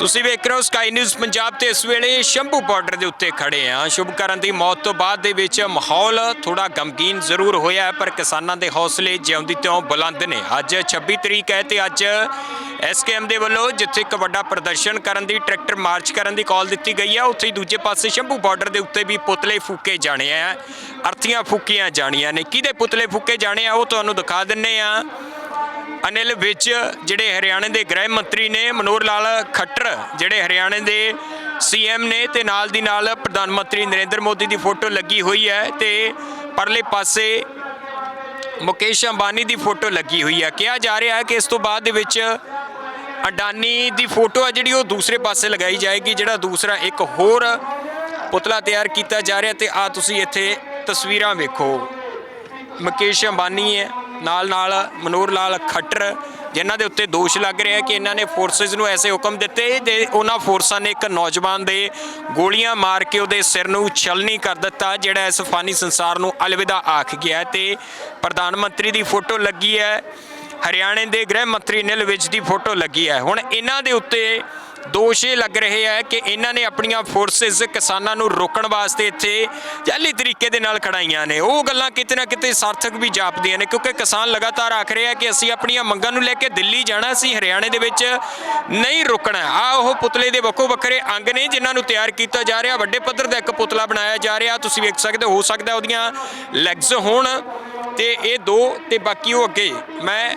ਤੁਸੀਂ ਵੇਖ ਰਹੇ ਹੋ ਸਕਾਈ ਨਿਊਜ਼ ਪੰਜਾਬ ਤੇ ਇਸ ਵੇਲੇ ਸ਼ੰਭੂ ਬਾਰਡਰ ਦੇ ਉੱਤੇ ਖੜੇ ਆ। ਸ਼ੁਭਕਰਨ ਦੀ ਮੌਤ ਤੋਂ ਬਾਅਦ ਦੇ ਵਿੱਚ ਮਾਹੌਲ ਥੋੜਾ ਗਮਗੀਨ ਜ਼ਰੂਰ ਹੋਇਆ ਹੈ, ਪਰ ਕਿਸਾਨਾਂ ਦੇ ਹੌਸਲੇ ਜਿਉਂਦੀ ਤਿਉਂ ਬੁਲੰਦ ਨੇ। ਅੱਜ 26 ਤਰੀਕ ਹੈ ਤੇ ਅੱਜ ਐਸਕੇਐਮ ਦੇ ਵੱਲੋਂ ਜਿੱਥੇ ਇੱਕ ਵੱਡਾ ਪ੍ਰਦਰਸ਼ਨ ਕਰਨ ਦੀ ਟਰੈਕਟਰ ਮਾਰਚ ਕਰਨ ਦੀ ਕਾਲ ਦਿੱਤੀ ਗਈ ਹੈ ਉੱਥੇ ਹੀ ਦੂਜੇ ਪਾਸੇ ਸ਼ੰਭੂ ਬਾਰਡਰ ਦੇ ਉੱਤੇ ਵੀ ਪੁਤਲੇ ਫੂਕੇ ਜਾਣੇ ਆ। ਅਰਥੀਆਂ ਫੂਕੀਆਂ ਜਾਣੀਆਂ ਨੇ। ਕਿਹਦੇ ਪੁਤਲੇ ਫੂਕੇ ਜਾਣੇ ਆ ਉਹ ਤੁਹਾਨੂੰ ਦਿਖਾ ਦਿੰਨੇ ਆ। ਅਨਿਲ ਵਿੱਚ ਜਿਹੜੇ ਹਰਿਆਣੇ ਦੇ ਗ੍ਰਹਿ ਮੰਤਰੀ ਨੇ ਮਨੋਹਰ ਲਾਲ ਖੱਟਰ, ਜਿਹੜੇ ਹਰਿਆਣੇ ਦੇ ਸੀਐਮ ਨੇ ਤੇ ਨਾਲ ਦੀ ਨਾਲ ਪ੍ਰਧਾਨ ਮੰਤਰੀ ਨਰਿੰਦਰ ਮੋਦੀ ਦੀ ਫੋਟੋ ਲੱਗੀ ਹੋਈ ਹੈ ਤੇ ਪਰਲੇ ਪਾਸੇ ਮੁਕੇਸ਼ ਅੰਬਾਨੀ ਦੀ ਫੋਟੋ ਲੱਗੀ ਹੋਈ ਹੈ। ਕਿਹਾ ਜਾ ਰਿਹਾ ਹੈ ਕਿ ਇਸ ਤੋਂ ਬਾਅਦ ਦੇ ਵਿੱਚ ਅਡਾਨੀ ਦੀ ਫੋਟੋ ਹੈ ਜਿਹੜੀ ਉਹ ਦੂਸਰੇ ਪਾਸੇ ਲਗਾਈ ਜਾਏਗੀ, ਜਿਹੜਾ ਦੂਸਰਾ ਇੱਕ ਹੋਰ ਪੁਤਲਾ ਤਿਆਰ ਕੀਤਾ ਜਾ ਰਿਹਾ ਤੇ ਆ ਤੁਸੀਂ ਇੱਥੇ ਤਸਵੀਰਾਂ ਵੇਖੋ। ਮੁਕੇਸ਼ ਅੰਬਾਨੀ ਹੈ। ਨਾਲ ਨਾਲ ਮਨੋਹਰ ਲਾਲ ਖੱਟਰ, ਜਿਨ੍ਹਾਂ ਦੇ ਉੱਤੇ ਦੋਸ਼ ਲੱਗ ਰਿਹਾ ਕਿ ਇਹਨਾਂ ਨੇ ਫੋਰਸਸ ਨੂੰ ਐਸੇ ਹੁਕਮ ਦਿੱਤੇ ਤੇ ਉਹਨਾਂ ਫੋਰਸਾਂ ਨੇ ਇੱਕ ਨੌਜਵਾਨ ਦੇ ਗੋਲੀਆਂ ਮਾਰ ਕੇ ਉਹਦੇ ਸਿਰ ਨੂੰ ਛਲਨੀ ਕਰ ਦਿੱਤਾ, ਜਿਹੜਾ ਇਸ ਫਾਨੀ ਸੰਸਾਰ ਨੂੰ ਅਲਵਿਦਾ ਆਖ ਗਿਆ ਹੈ ਤੇ ਪ੍ਰਧਾਨ ਮੰਤਰੀ ਦੀ ਫੋਟੋ ਲੱਗੀ ਹੈ, ਹਰਿਆਣੇ ਦੇ ਗ੍ਰਹਿ ਮੰਤਰੀ ਨਿਲ ਵਿਜ ਦੀ ਫੋਟੋ ਲੱਗੀ ਹੈ। ਹੁਣ ਇਹਨਾਂ ਦੇ ਉੱਤੇ ਦੋਸ਼ ਇਹ ਲੱਗ ਰਹੇ ਹੈ ਕਿ ਇਹਨਾਂ ਨੇ ਆਪਣੀਆਂ ਫੋਰਸਸ ਕਿਸਾਨਾਂ ਨੂੰ ਰੋਕਣ ਵਾਸਤੇ ਇੱਥੇ ਜਾਲੀ ਤਰੀਕੇ ਦੇ ਨਾਲ ਖੜਾਈਆਂ ਨੇ। ਉਹ ਗੱਲਾਂ ਕਿਤੇ ਨਾ ਕਿਤੇ ਸਾਰਥਕ ਵੀ ਜਾਪਦੀਆਂ ਨੇ ਕਿਉਂਕਿ ਕਿਸਾਨ ਲਗਾਤਾਰ ਆਖ ਰਹੇ ਆ ਕਿ ਅਸੀਂ ਆਪਣੀਆਂ ਮੰਗਾਂ ਨੂੰ ਲੈ ਕੇ ਦਿੱਲੀ ਜਾਣਾ ਸੀ ਹਰਿਆਣੇ ਦੇ ਵਿੱਚ ਨਹੀਂ ਰੁਕਣਾ। ਆ ਉਹ ਪੁਤਲੇ ਦੇ ਵੱਖੋ ਵੱਖਰੇ ਅੰਗ ਨੇ ਜਿਨ੍ਹਾਂ ਨੂੰ ਤਿਆਰ ਕੀਤਾ ਜਾ ਰਿਹਾ। ਵੱਡੇ ਪੱਧਰ ਦਾ ਇੱਕ ਪੁਤਲਾ ਬਣਾਇਆ ਜਾ ਰਿਹਾ। ਤੁਸੀਂ ਵੇਖ ਸਕਦੇ ਹੋ ਹੋ ਸਕਦਾ ਉਹਦੀਆਂ ਲੈਗਸ ਹੋਣ ਤੇ ਇਹ ਦੋ ਤੇ ਬਾਕੀ ਉਹ ਅੱਗੇ। ਮੈਂ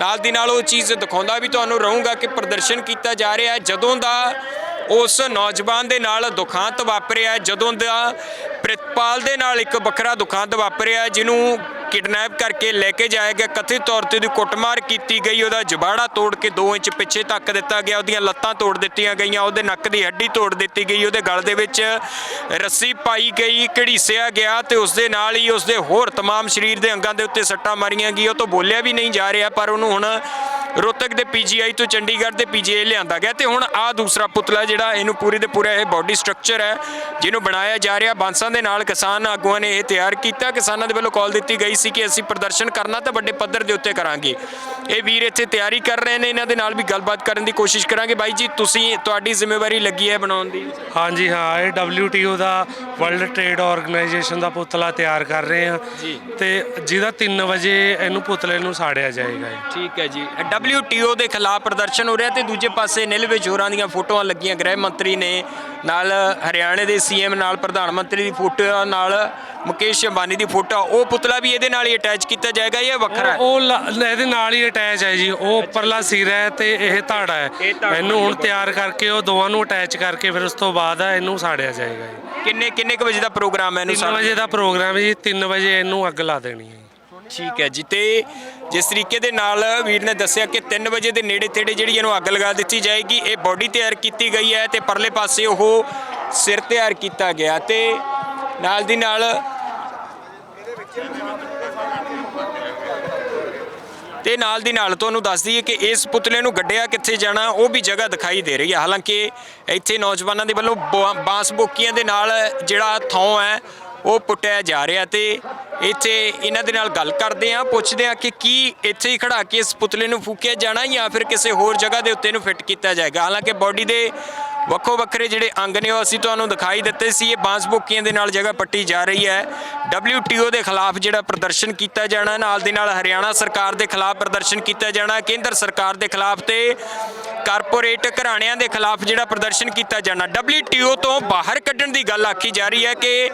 ਨਾਲ ਦੀ ਨਾਲ ਉਹ ਚੀਜ਼ ਦਿਖਾਉਂਦਾ ਵੀ ਤੁਹਾਨੂੰ ਰਹੂੰਗਾ ਕਿ ਪ੍ਰਦਰਸ਼ਨ ਕੀਤਾ ਜਾ ਰਿਹਾ ਜਦੋਂ ਦਾ ਉਸ ਨੌਜਵਾਨ ਦੇ ਨਾਲ ਦੁਖਾਂਤ ਵਾਪਰਿਆ ਜਦੋਂ ਦਾ ਪ੍ਰਿਤਪਾਲ ਦੇ ਨਾਲ ਇੱਕ ਵੱਖਰਾ ਦੁਖਾਂਤ ਵਾਪਰਿਆ ਜਿਹਨੂੰ ਕਿਡਨੈਪ ਕਰਕੇ ਲੈ ਕੇ ਜਾਇਆ ਗਿਆ ਕਥਿਤ ਤੌਰ ਤੇ ਉਹਦੀ ਕੁੱਟਮਾਰ ਕੀਤੀ ਗਈ ਉਹਦਾ ਜਬਾੜਾ ਤੋੜ ਕੇ 2 ਇੰਚ ਪਿੱਛੇ ਤੱਕ ਦਿੱਤਾ ਗਿਆ ਉਹਦੀਆਂ ਲੱਤਾਂ ਤੋੜ ਦਿੱਤੀਆਂ ਗਈਆਂ ਉਹਦੇ ਨੱਕ ਦੀ ਹੱਡੀ ਤੋੜ ਦਿੱਤੀ ਗਈ ਉਹਦੇ ਗਲ ਦੇ ਵਿੱਚ ਰੱਸੀ ਪਾਈ ਗਈ ਘੜੀਸਿਆ ਗਿਆ ਤੇ ਉਸ ਦੇ ਨਾਲ ਹੀ ਉਸ ਦੇ ਹੋਰ तमाम ਸਰੀਰ ਦੇ ਅੰਗਾਂ ਦੇ ਉੱਤੇ ਸੱਟਾਂ ਮਾਰੀਆਂ ਗਈਆਂ ਉਹ ਤੋਂ ਬੋਲਿਆ ਵੀ ਨਹੀਂ ਜਾ ਰਿਹਾ ਪਰ ਉਹਨੂੰ ਹੁਣ ਰੋਹਤਕ ਦੇ ਪੀਜੀਆਈ ਤੋਂ ਚੰਡੀਗੜ੍ਹ ਦੇ ਪੀਜੀਆਈ ਲਿਆਂਦਾ ਗਿਆ ਤੇ ਹੁਣ ਆ ਦੂਸਰਾ ਪੁਤਲਾ ਜਿਹੜਾ ਇਹਨੂੰ ਪੂਰੀ ਦੇ ਪੂਰਾ ਇਹ ਬਾਡੀ ਸਟਰਕਚਰ ਹੈ ਜਿਹਨੂੰ ਬਣਾਇਆ ਜਾ ਰਿਹਾ। ਬਾਂਸਾਂ ਦੇ ਨਾਲ ਕਿਸਾਨ ਆਗੂਆਂ ਨੇ ਇਹ ਤਿਆਰ ਕੀਤਾ। ਕਿਸਾਨਾਂ ਦੇ ਵੱਲੋਂ ਕਾਲ ਦਿੱਤੀ ਗਈ ਸੀ ਕਿ ਅਸੀਂ ਪ੍ਰਦਰਸ਼ਨ ਕਰਨਾ ਤਾਂ ਵੱਡੇ ਪੱਧਰ ਦੇ ਉੱਤੇ ਕਰਾਂਗੇ। ਇਹ ਵੀਰ ਇੱਥੇ ਤਿਆਰੀ ਕਰ ਰਹੇ ਨੇ ਇਹਨਾਂ ਦੇ ਨਾਲ ਵੀ ਗੱਲਬਾਤ ਕਰਨ ਦੀ ਕੋਸ਼ਿਸ਼ ਕਰਾਂਗੇ। ਬਾਈ ਜੀ ਤੁਸੀਂ ਤੁਹਾਡੀ ਜ਼ਿੰਮੇਵਾਰੀ ਲੱਗੀ ਹੈ ਬਣਾਉਣ ਦੀ? ਹਾਂਜੀ ਹਾਂ ਇਹ WTO ਦਾ ਵਰਲਡ ਟ੍ਰੇਡ ਆਰਗੇਨਾਈਜੇਸ਼ਨ ਦਾ ਪੁਤਲਾ ਤਿਆਰ ਕਰ ਰਹੇ ਜੀ। ਤੇ ਜਿਹਦਾ 3 ਵਜੇ ਇਹਨੂੰ ਪੁਤਲੇ ਨੂੰ ਸਾੜਿਆ ਜਾਏਗਾ ਠੀਕ ਹੈ ਜੀ। WTO ਦੇ ਖਿਲਾਫ ਪ੍ਰਦਰਸ਼ਨ ਹੋ ਰਿਹਾ ਤੇ ਦੂਜੇ ਪਾਸੇ ਨਿਲ ਵਿੱਚ ਹੋਰਾਂ ਦੀਆਂ ਫੋਟੋਆਂ ਲੱਗੀਆਂ। ਗ੍ਰਹਿ ਮੰਤਰੀ ਨੇ ਨਾਲ ਹਰਿਆਣੇ ਦੇ ਸੀਐਮ ਨਾਲ ਪ੍ਰਧਾਨ ਮੰਤਰੀ ਦੀ ਫੋਟੋ ਨਾਲ ਮੁਕੇਸ਼ ਅੰਬਾਨੀ ਦੀ ਫੋਟੋ। ਉਹ ਪੁਤਲਾ ਵੀ ਇਹਦੇ ਨਾਲ ਹੀ ਅਟੈਚ ਕੀਤਾ ਜਾਏਗਾ ਇਹ ਵੱਖਰਾ ਹੈ? ਉਹ ਲ- ਇਹਦੇ ਨਾਲ ਹੀ ਅਟੈਚ ਹੈ ਜੀ। ਉਹ ਉੱਪਰਲਾ ਸਿਰ ਹੈ ਤੇ ਇਹ ਧਾੜਾ ਹੈ। ਇਹ ਧਾੜਾ ਇਹਨੂੰ ਹੁਣ ਤਿਆਰ ਕਰਕੇ ਉਹ ਦੋਵਾਂ ਨੂੰ ਅਟੈਚ ਕਰਕੇ ਫਿਰ ਉਸ ਤੋਂ ਬਾਅਦ ਇਹਨੂੰ ਸਾੜਿਆ ਜਾਏਗਾ ਜੀ। ਕਿੰਨੇ ਕਿੰਨੇ ਕੁ ਵਜੇ ਦਾ ਪ੍ਰੋਗਰਾਮ ਹੈ ਇਹਨੂੰ 3 ਸਾਰਾ? ਵਜੇ ਦਾ? ਪ੍ਰੋਗਰਾਮ ਹੈ ਜੀ। 3 ਵਜੇ ਇਹਨੂੰ ਅੱਗ ਲਾ ਦੇਣੀ ਹੈ ਠੀਕ ਹੈ ਜੀ। ਤੇ ਜਿਸ ਤਰੀਕੇ ਦੇ ਨਾਲ ਵੀਰ ਨੇ ਦੱਸਿਆ ਕਿ 3 ਵਜੇ ਦੇ ਨੇੜੇ ਤੇੜੇ ਜਿਹੜੀ ਇਹਨੂੰ ਅੱਗ ਲਗਾ ਦਿੱਤੀ ਜਾਏਗੀ, ਇਹ ਬੋਡੀ ਤਿਆਰ ਕੀਤੀ ਗਈ ਹੈ ਤੇ ਪਰਲੇ ਪਾਸੇ ਉਹ ਸਿਰ ਤਿਆਰ ਕੀਤਾ ਗਿਆ ਤੇ ਨਾਲ ਦੀ ਨਾਲ ਤੇ ਨਾਲ ਦੀ ਨਾਲ ਤੁਹਾਨੂੰ ਦੱਸ ਦਈਏ ਕਿ ਇਸ ਪੁਤਲੇ ਨੂੰ ਗੱਡਿਆ ਕਿੱਥੇ ਜਾਣਾ, ਉਹ ਵੀ ਜਗ੍ਹਾ ਦਿਖਾਈ ਦੇ ਰਹੀ ਹੈ। ਹਾਲਾਂਕਿ ਇੱਥੇ ਨੌਜਵਾਨਾਂ ਦੇ ਵੱਲੋਂ ਬਾ- ਬਾਂਸ ਬੋਕੀਆਂ ਦੇ ਨਾਲ ਜਿਹੜਾ ਥੌਂ ਹੈ ਉਹ ਪੁੱਟਿਆ ਜਾ ਰਿਹਾ ਤੇ ਇੱਥੇ ਇਹਨਾਂ ਦੇ ਨਾਲ ਗੱਲ ਕਰਦੇ ਆ ਪੁੱਛਦੇ ਆ ਕਿ ਕੀ ਇੱਥੇ ਹੀ ਖੜਾ ਕੇ ਇਸ ਪੁਤਲੇ ਨੂੰ ਫੂਕਿਆ ਜਾਣਾ ਜਾਂ ਫਿਰ ਕਿਸੇ ਹੋਰ ਜਗ੍ਹਾ ਦੇ ਉੱਤੇ ਇਹਨੂੰ ਫਿੱਟ ਕੀਤਾ ਜਾਏਗਾ। ਹਾਲਾਂਕਿ ਬਾਡੀ ਦੇ ਵੱਖੋ ਵੱਖਰੇ ਜਿਹੜੇ ਅੰਗ ਨੇ ਉਹ ਅਸੀਂ ਤੁਹਾਨੂੰ ਦਿਖਾਈ ਦਿੱਤੇ ਸੀ, ਇਹ ਬਾਂਸ ਬੁੱਕੀਆਂ ਦੇ ਨਾਲ ਜਗ੍ਹਾ ਪੱਟੀ ਜਾ ਰਹੀ ਹੈ। WTO ਦੇ ਖਿਲਾਫ ਜਿਹੜਾ ਪ੍ਰਦਰਸ਼ਨ ਕੀਤਾ ਜਾਣਾ, ਨਾਲ ਦੇ ਨਾਲ ਹਰਿਆਣਾ ਸਰਕਾਰ ਦੇ ਖਿਲਾਫ ਪ੍ਰਦਰਸ਼ਨ ਕੀਤਾ ਜਾਣਾ, ਕੇਂਦਰ ਸਰਕਾਰ ਦੇ ਖਿਲਾਫ ਤੇ ਕਾਰਪੋਰੇਟ ਘਰਾਣਿਆਂ ਦੇ ਖਿਲਾਫ ਜਿਹੜਾ ਪ੍ਰਦਰਸ਼ਨ ਕੀਤਾ ਜਾਣਾ। WTO ਤੋਂ ਬਾਹਰ ਕੱਢਣ ਦੀ ਗੱਲ ਆਖੀ ਜਾ ਰਹੀ ਹੈ ਕਿ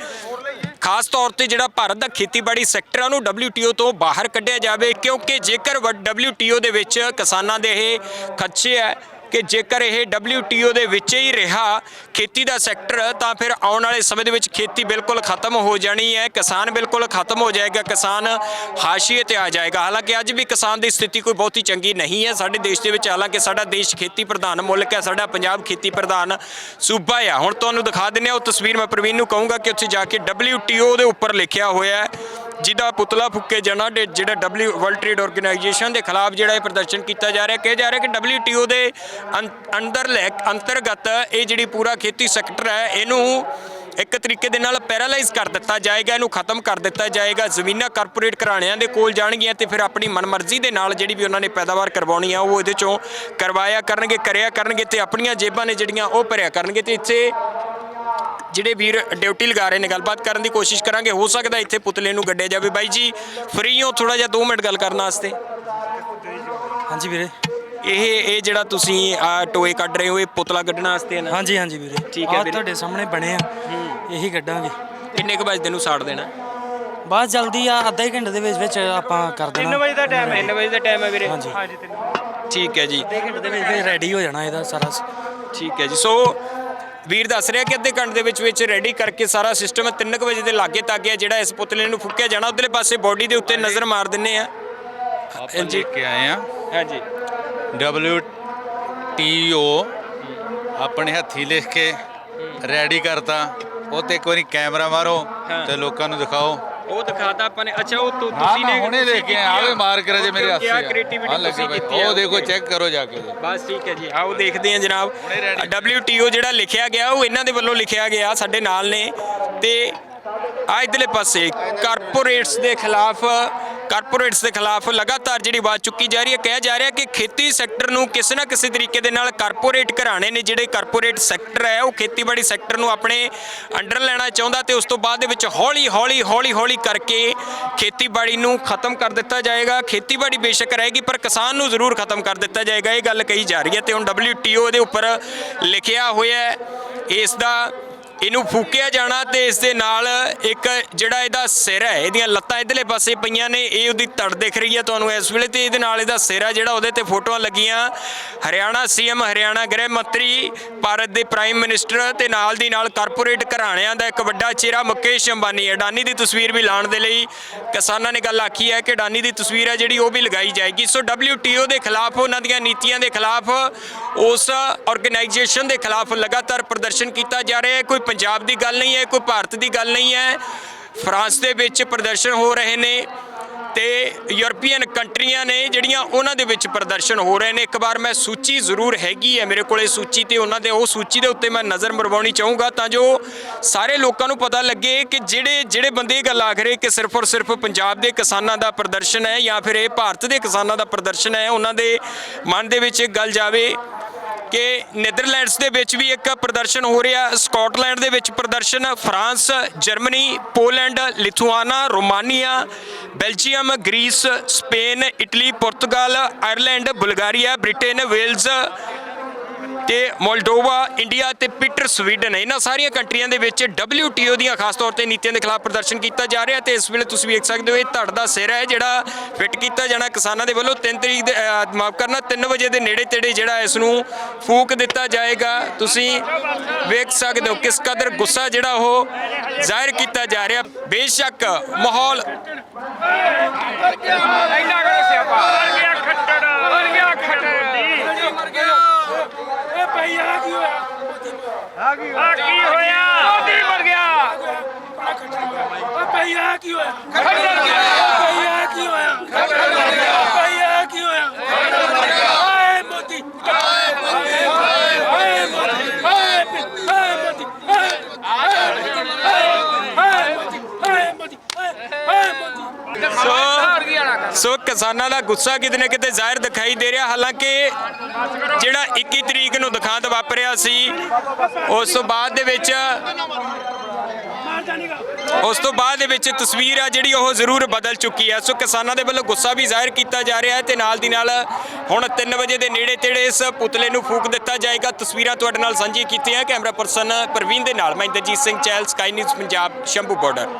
ਖਾਸ ਤੌਰ ਤੇ ਜਿਹੜਾ ਭਾਰਤ ਦਾ ਖੇਤੀਬਾੜੀ ਸੈਕਟਰ ਆ, ਉਹਨੂੰ WTO ਤੋਂ ਬਾਹਰ ਕੱਢਿਆ ਜਾਵੇ, ਕਿਉਂਕਿ ਜੇਕਰ ਵ- WTO ਦੇ ਵਿੱਚ ਕਿਸਾਨਾਂ ਦੇ ਇਹ ਖੱਚੇ ਹੈ ਕਿ ਜੇਕਰ ਇਹ WTO ਦੇ ਵਿੱਚ ਹੀ ਰਿਹਾ, ਖੇਤੀ ਦਾ ਸੈਕਟਰ, ਤਾਂ ਫਿਰ ਆਉਣ ਵਾਲੇ ਸਮੇਂ ਦੇ ਵਿੱਚ ਖੇਤੀ ਬਿਲਕੁਲ ਖਤਮ ਹੋ ਜਾਣੀ ਹੈ, ਕਿਸਾਨ ਬਿਲਕੁਲ ਖਤਮ ਹੋ ਜਾਏਗਾ, ਕਿਸਾਨ ਹਾਸ਼ੀਏ ਤੇ ਆ ਜਾਏਗਾ। ਹਾਲਾਂਕਿ ਅੱਜ ਵੀ ਕਿਸਾਨ ਦੀ ਸਥਿਤੀ ਕੋਈ ਬਹੁਤੀ ਚੰਗੀ ਨਹੀਂ ਹੈ ਸਾਡੇ ਦੇਸ਼ ਦੇ ਵਿੱਚ, ਹਾਲਾਂਕਿ ਸਾਡਾ ਦੇਸ਼ ਖੇਤੀ ਪ੍ਰਧਾਨ ਮੁਲਕ ਹੈ, ਸਾਡਾ ਪੰਜਾਬ ਖੇਤੀ ਪ੍ਰਧਾਨ ਸੂਬਾ ਆ ਹੁਣ ਤੁਹਾਨੂੰ ਦਿਖਾ ਦਿੰਨੇ ਆ ਉਹ ਤਸਵੀਰ ਮੈਂ ਪ੍ਰਵੀਨ ਨੂੰ ਕਹੂੰਗਾ ਕਿ ਉੱਥੇ ਜਾ ਕੇ WTO ਦੇ ਉੱਪਰ ਲਿਖਿਆ ਹੋਇਆ ਹੈ। ਜਿਹਦਾ ਪੁਤਲਾ ਫੁੱਕੇ ਜਾਣਾ ਤੇ ਜਿਹੜਾ W ਵਰਲਡ ਟ੍ਰੇਡ ਆਰਗੇਨਾਈਜੇਸ਼ਨ ਦੇ ਖਿਲਾਫ ਜਿਹੜਾ ਇਹ ਪ੍ਰਦਰਸ਼ਨ ਕੀਤਾ ਜਾ ਰਿਹਾ, ਕਿਹਾ ਜਾ ਰਿਹਾ ਕਿ WTO ਦੇ ਅੰ- ਅੰਦਰ ਲੈ, ਅੰਤਰਗਤ ਇਹ ਜਿਹੜੀ ਪੂਰਾ ਖੇਤੀ ਸੈਕਟਰ ਹੈ, ਇਹਨੂੰ ਇੱਕ ਤਰੀਕੇ ਦੇ ਨਾਲ ਪੈਰਾਲਾਈਜ਼ ਕਰ ਦਿੱਤਾ ਜਾਏਗਾ, ਇਹਨੂੰ ਖਤਮ ਕਰ ਦਿੱਤਾ ਜਾਏਗਾ, ਜ਼ਮੀਨਾਂ ਕਾਰਪੋਰੇਟ ਘਰਾਣਿਆਂ ਦੇ ਕੋਲ ਜਾਣਗੀਆਂ ਤੇ ਫਿਰ ਆਪਣੀ ਮਨਮਰਜ਼ੀ ਦੇ ਨਾਲ ਜਿਹੜੀ ਵੀ ਉਹਨਾਂ ਨੇ ਪੈਦਾਵਾਰ ਕਰਵਾਉਣੀ ਆ, ਉਹ ਇਹਦੇ ਚੋਂ ਕਰਵਾਇਆ ਕਰਨਗੇ, ਕਰਿਆ ਕਰਨਗੇ ਤੇ ਆਪਣੀਆਂ ਜੇਬਾਂ ਨੇ ਜਿਹੜੀਆਂ ਉਹ ਭਰਿਆ ਕਰਨਗੇ ਤੇ ਇੱਥੇ ਜਿਹੜੇ ਵੀਰ ਡਿਊਟੀ ਲਗਾ ਰਹੇ ਨੇ ਗੱਲਬਾਤ ਕਰਨ ਦੀ ਕੋਸ਼ਿਸ਼ ਕਰਾਂਗੇ। ਹੋ ਸਕਦਾ ਇੱਥੇ ਪੁਤਲੇ ਨੂੰ ਗੱਡਿਆ ਜਾਵੇ। ਬਾਈ ਜੀ ਫ੍ਰੀ ਹੋ ਥੋੜਾ ਜਿਹਾ 2 ਮਿੰਟ ਗੱਲ ਕਰਨ ਵਾਸਤੇ। ਹਾਂਜੀ ਵੀਰੇ। ਇਹ ਇਹ ਜਿਹੜਾ ਤੁਸੀਂ ਆ ਟੋਏ ਕੱਢ ਰਹੇ ਹੋ ਇਹ ਪੁਤਲਾ ਕੱਢਣ ਵਾਸਤੇ ਹੈ ਨਾ? ਹਾਂਜੀ ਹਾਂਜੀ ਵੀਰੇ। ਠੀਕ ਹੈ ਆਹ ਵੀਰੇ। ਤੁਹਾਡੇ ਸਾਹਮਣੇ ਬਣੇ ਆ। ਇਹੀ ਕੱਢਾਂਗੇ। ਕਿੰਨੇ ਕੁ ਵਜੇ ਨੂੰ ਸਾੜ ਦੇਣਾ? ਬਸ ਜਲਦੀ ਆ ਅੱਧਾ ਹੀ ਘੰਟੇ ਦੇ ਵਿੱਚ ਵਿੱਚ ਆਪਾਂ ਕਰ ਦੇਣਾ। 3 ਵਜੇ ਦਾ ਟਾਈਮ 3 ਵਜੇ ਦਾ ਟਾਈਮ ਹੈ ਵੀਰੇ। ਹਾਂਜੀ। ਠੀਕ ਹੈ ਜੀ। ਅੱਧੇ ਘੰਟੇ ਦੇ ਵਿੱਚ ਵਿੱਚ ਰੈਡੀ ਹੋ ਜਾਣਾ ਇਹਦਾ ਸਾਰਾ। ਠੀਕ ਹੈ ਜੀ। ਸੋ ਵੀਰ ਦੱਸ ਰਿਹਾ ਕਿ ਅੱਧੇ ਘੰਟੇ ਦੇ ਵਿੱਚ ਵਿੱਚ ਰੈਡੀ ਕਰਕੇ ਸਾਰਾ ਸਿਸਟਮ 3 ਵਜੇ ਦੇ ਲਾਗੇ ਤੱਕ ਹੈ ਜਿਹੜਾ ਇਸ ਪੁਤਲੇ ਨੂੰ ਫੁੱਕਿਆ ਜਾਣਾ ਉਧਰਲੇ ਪਾਸੇ ਬੋਡੀ ਦੇ ਉੱਤੇ ਨਜ਼ਰ ਮਾਰ ਦਿੰਨੇ ਆ। ਆਪਾਂ ਲੈ ਕੇ ਆਏ ਆ। ਹਾਂਜੀ। ਡਬਲਯੂ ਟੀ ਓ ਆਪਣੇ ਹੱਥੀ ਲਿਖ ਕੇ ਰੈਡੀ ਕਰਤਾ। ਉਹ ਤੇ ਇੱਕ ਵਾਰੀ ਕੈਮਰਾ ਮਾਰੋ। ਤੇ ਲੋਕਾਂ ਨੂੰ ਦਿਖਾਓ। ਉਹ ਦਿਖਾਤਾ ਆਪਾਂ ਨੇ। ਅੱਛਾ ਉਹ ਤੁ- ਹਾਂ ਤੁਸੀਂ ਮੈਂ ਨੇ ਹੁਣੇ ਦੇਖ ਕੇ ਆਇਆ, ਆਵੇ ਮਾਰ ਕਰੇ ਜੇ ਮੇਰੇ ਹੱਥ ਕਿਆ ਕ੍ਰੀਏਟੀਵਿਟੀ ਤੁਸੀਂ ਕੀਤੀ ਹੈ ਉਹ ਦੇਖੋ ਚੈੱਕ ਕਰੋ ਜਾ ਕੇ। ਬਸ ਠੀਕ ਹੈ ਜੀ। ਆਓ ਦੇਖਦੇ ਹਾਂ ਜਨਾਬ। WTO ਜਿਹੜਾ ਲਿਖਿਆ ਗਿਆ ਉਹ ਇਹਨਾਂ ਦੇ ਵੱਲੋਂ ਲਿਖਿਆ ਗਿਆ ਸਾਡੇ ਨਾਲ ਨੇ। ਤੇ ਆ ਇਧਰਲੇ ਪਾਸੇ ਕਾਰਪੋਰੇਟਸ ਦੇ ਖਿਲਾਫ ਕਾਰਪੋਰੇਟਸ ਦੇ ਖਿਲਾਫ ਲਗਾਤਾਰ ਜਿਹੜੀ ਆਵਾਜ਼ ਚੁੱਕੀ ਜਾ ਰਹੀ ਹੈ, ਕਿਹਾ ਜਾ ਰਿਹਾ ਕਿ ਖੇਤੀ ਸੈਕਟਰ ਨੂੰ ਕਿਸੇ ਨਾ ਕਿਸੇ ਤਰੀਕੇ ਦੇ ਨਾਲ ਕਾਰਪੋਰੇਟ ਘਰਾਣੇ ਨੇ, ਜਿਹੜੇ ਕਾਰਪੋਰੇਟ ਸੈਕਟਰ ਹੈ, ਉਹ ਖੇਤੀਬਾੜੀ ਸੈਕਟਰ ਨੂੰ ਆਪਣੇ ਅੰਡਰ ਲੈਣਾ ਚਾਹੁੰਦਾ ਤੇ ਉਸ ਤੋਂ ਬਾਅਦ ਦੇ ਵਿੱਚ ਹੌਲੀ ਹੌਲੀ ਹੌਲੀ ਹੌਲੀ ਕਰਕੇ ਖੇਤੀਬਾੜੀ ਨੂੰ ਖਤਮ ਕਰ ਦਿੱਤਾ ਜਾਏਗਾ। ਖੇਤੀਬਾੜੀ ਬੇਸ਼ੱਕ ਰਹੇਗੀ, ਪਰ ਕਿਸਾਨ ਨੂੰ ਜ਼ਰੂਰ ਖਤਮ ਕਰ ਦਿੱਤਾ ਜਾਏਗਾ। ਇਹ ਗੱਲ ਕਹੀ ਜਾ ਰਹੀ ਹੈ ਤੇ ਹੁਣ WTO ਦੇ ਉੱਪਰ ਲਿਖਿਆ ਹੋਇਆ ਹੈ, ਇਸ ਦਾ ਇਹਨੂੰ ਫੂਕਿਆ ਜਾਣਾ ਤੇ ਇਸ ਦੇ ਨਾਲ ਇੱਕ ਜਿਹੜਾ ਇਹਦਾ ਸਿਰ ਹੈ, ਇਹਦੀਆਂ ਲੱਤਾਂ ਇਧਰਲੇ ਪਾਸੇ ਪਈਆਂ ਨੇ, ਇਹ ਉਹਦੀ ਧੜ ਦਿਖ ਰਹੀ ਹੈ ਤੁਹਾਨੂੰ ਇਸ ਵੇਲੇ ਤੇ ਇਹਦੇ ਨਾਲ ਇਹਦਾ ਸਿਰ ਹੈ ਜਿਹੜਾ ਉਹਦੇ ਤੇ ਫੋਟੋਆਂ ਲੱਗੀਆਂ। ਹਰਿਆਣਾ ਸੀਐਮ, ਹਰਿਆਣਾ ਗ੍ਰਹਿ ਮੰਤਰੀ, ਭਾਰਤ ਦੇ ਪ੍ਰਾਈਮ ਮਿਨਿਸਟਰ ਤੇ ਨਾਲ ਦੀ ਨਾਲ ਕਾਰਪੋਰੇਟ ਘਰਾਣਿਆਂ ਦਾ ਇੱਕ ਵੱਡਾ ਚਿਹਰਾ ਮੁਕੇਸ਼ ਅੰਬਾਨੀ ਅਡਾਨੀ ਦੀ ਤਸਵੀਰ ਵੀ ਲਾਉਣ ਦੇ ਲਈ ਕਿਸਾਨਾਂ ਨੇ ਗੱਲ ਆਖੀ ਹੈ ਕਿ ਅਡਾਨੀ ਦੀ ਤਸਵੀਰ ਹੈ ਜਿਹੜੀ ਉਹ ਵੀ ਲਗਾਈ ਜਾਏਗੀ। ਸੋ WTO ਦੇ ਖਿਲਾਫ, ਉਹਨਾਂ ਦੀਆਂ ਨੀਤੀਆਂ ਦੇ ਖਿਲਾਫ, ਉਸ ਆਰਗੇਨਾਈਜੇਸ਼ਨ ਦੇ ਖਿਲਾਫ ਲਗਾਤਾਰ ਪ੍ਰਦਰਸ਼ਨ ਕੀਤਾ ਜਾ ਰਿਹਾ ਹੈ। ਕੋਈ ਪੰਜਾਬ ਦੀ ਗੱਲ ਨਹੀਂ ਹੈ, ਕੋਈ ਭਾਰਤ ਦੀ ਗੱਲ ਨਹੀਂ ਹੈ। ਫਰਾਂਸ ਦੇ ਵਿੱਚ ਪ੍ਰਦਰਸ਼ਨ ਹੋ ਰਹੇ ਨੇ ਤੇ ਯੂਰਪੀਅਨ ਕੰਟਰੀਆਂ ਨੇ ਜਿਹੜੀਆਂ ਉਹਨਾਂ ਦੇ ਵਿੱਚ ਪ੍ਰਦਰਸ਼ਨ ਹੋ ਰਹੇ ਨੇ। ਇੱਕ ਵਾਰ ਮੈਂ ਸੂਚੀ ਜ਼ਰੂਰ ਹੈਗੀ ਹੈ ਮੇਰੇ ਕੋਲੇ ਸੂਚੀ ਤੇ ਉਹਨਾਂ ਦੇ, ਉਹ ਸੂਚੀ ਦੇ ਉੱਤੇ ਮੈਂ ਨਜ਼ਰ ਮਰਵਾਉਣੀ ਚਾਹੂੰਗਾ ਤਾਂ ਜੋ ਸਾਰੇ ਲੋਕਾਂ ਨੂੰ ਪਤਾ ਲੱਗੇ ਕਿ ਜਿਹੜੇ ਜਿਹੜੇ ਬੰਦੇ ਇਹ ਗੱਲ ਆਖ ਰਹੇ ਕਿ ਸਿਰਫ ਔਰ ਸਿਰਫ ਪੰਜਾਬ ਦੇ ਕਿਸਾਨਾਂ ਦਾ ਪ੍ਰਦਰਸ਼ਨ ਹੈ ਜਾਂ ਫਿਰ ਇਹ ਭਾਰਤ ਦੇ ਕਿਸਾਨਾਂ ਦਾ ਪ੍ਰਦਰਸ਼ਨ ਹੈ, ਉਹਨਾਂ ਦੇ ਮਨ ਦੇ ਵਿੱਚ ਇੱਕ ਗੱਲ ਜਾਵੇ। ਕਿ ਨੈਦਰਲੈਂਡਸ ਦੇ ਵਿੱਚ ਵੀ ਇੱਕ ਪ੍ਰਦਰਸ਼ਨ ਹੋ ਰਿਹਾ। ਸਕਾਟਲੈਂਡ ਦੇ ਵਿੱਚ ਪ੍ਰਦਰਸ਼ਨ, France, Germany, Poland, Lithuania, Romania, Belgium, Greece, Spain, Italy, ਪੁਰਤਗਾਲ, ਆਇਰਲੈਂਡ, ਬੁਲਗਾਰੀਆ, ਬ੍ਰਿਟੇਨ, ਵੇਲਜ਼ ਤੇ ਮੋਲਡੋਵਾ, ਇੰਡੀਆ ਤੇ ਪੀਟਰ ਸਵੀਡਨ ਇਹਨਾਂ ਸਾਰੀਆਂ ਕੰਟਰੀਆਂ ਦੇ ਵਿੱਚ WTO ਦੀਆਂ ਖਾਸ ਤੌਰ ਤੇ ਨੀਤੀਆਂ ਦੇ ਖਿਲਾਫ ਪ੍ਰਦਰਸ਼ਨ ਕੀਤਾ ਜਾ ਰਿਹਾ ਤੇ ਇਸ ਵੇਲੇ ਤੁਸੀਂ ਵੇਖ ਸਕਦੇ ਹੋ ਇਹ ਧੜ ਦਾ ਸਿਰ ਹੈ, ਜਿਹੜਾ ਫਿੱਟ ਕੀਤਾ ਜਾਣਾ ਕਿਸਾਨਾਂ ਦੇ ਵੱਲੋਂ 3 ਤਰੀਕ ਦੇ ਮਾਫ ਕਰਨਾ 3 ਵਜੇ ਦੇ ਨੇੜੇ ਤੇੜੇ ਜਿਹੜਾ ਇਸ ਨੂੰ ਫੂਕ ਦਿੱਤਾ ਜਾਏਗਾ। ਤੁਸੀਂ ਵੇਖ ਸਕਦੇ ਹੋ ਕਿਸ ਕਦਰ ਗੁੱਸਾ ਜਿਹੜਾ ਉਹ ਜ਼ਾਹਿਰ ਕੀਤਾ ਜਾ ਰਿਹਾ। ਬੇਸ਼ੱਕ ਮਾਹੌਲ ਇੰਨਾ ਕਰੋ ਸਿਆਪਾ ਗਿਆ ਖੱਟੜ ਗਿਆ ਖੱਟੜ ਏ ਭਾਈ ਆ ਕੀ ਹੋਇਆ ਆ ਕੀ ਹੋਇਆ? ਮੋਦੀ ਮਰ ਗਿਆ। ਓ ਭਾਈ ਆ ਕੀ ਹੋਇਆ? ਕਿਸਾਨਾਂ ਦਾ ਗੁੱਸਾ ਕਿਤੇ ਨਾ ਕਿਤੇ ਜ਼ਾਹਿਰ ਦਿਖਾਈ ਦੇ ਰਿਹਾ। ਹਾਲਾਂਕਿ ਜਿਹੜਾ 21 ਤਰੀਕ ਨੂੰ ਦਿਖਾਂਤ ਵਾਪਰਿਆ ਸੀ, ਉਸ ਤੋਂ ਬਾਅਦ ਦੇ ਵਿੱਚ ਉਸ ਤੋਂ ਬਾਅਦ ਦੇ ਵਿੱਚ ਤਸਵੀਰ ਆ ਜਿਹੜੀ ਉਹ ਜ਼ਰੂਰ ਬਦਲ ਚੁੱਕੀ ਹੈ ਸੋ ਕਿਸਾਨਾਂ ਦੇ ਵੱਲੋਂ ਗੁੱਸਾ ਵੀ ਜ਼ਾਹਿਰ ਕੀਤਾ ਜਾ ਰਿਹਾ ਹੈ ਤੇ ਨਾਲ ਦੀ ਨਾਲ ਹੁਣ 3 ਵਜੇ ਦੇ ਨੇੜੇ ਤੇੜੇ ਇਸ ਪੁਤਲੇ ਨੂੰ ਫੂਕ ਦਿੱਤਾ ਜਾਏਗਾ। ਤਸਵੀਰਾਂ ਤੁਹਾਡੇ ਨਾਲ ਸਾਂਝੀ ਕੀਤੀਆਂ। ਕੈਮਰਾ ਪਰਸਨ ਪ੍ਰਵੀਨ ਦੇ ਨਾਲ ਮੈਂ Inderjeet Singh Chahal Sky News Punjab, Shambhu border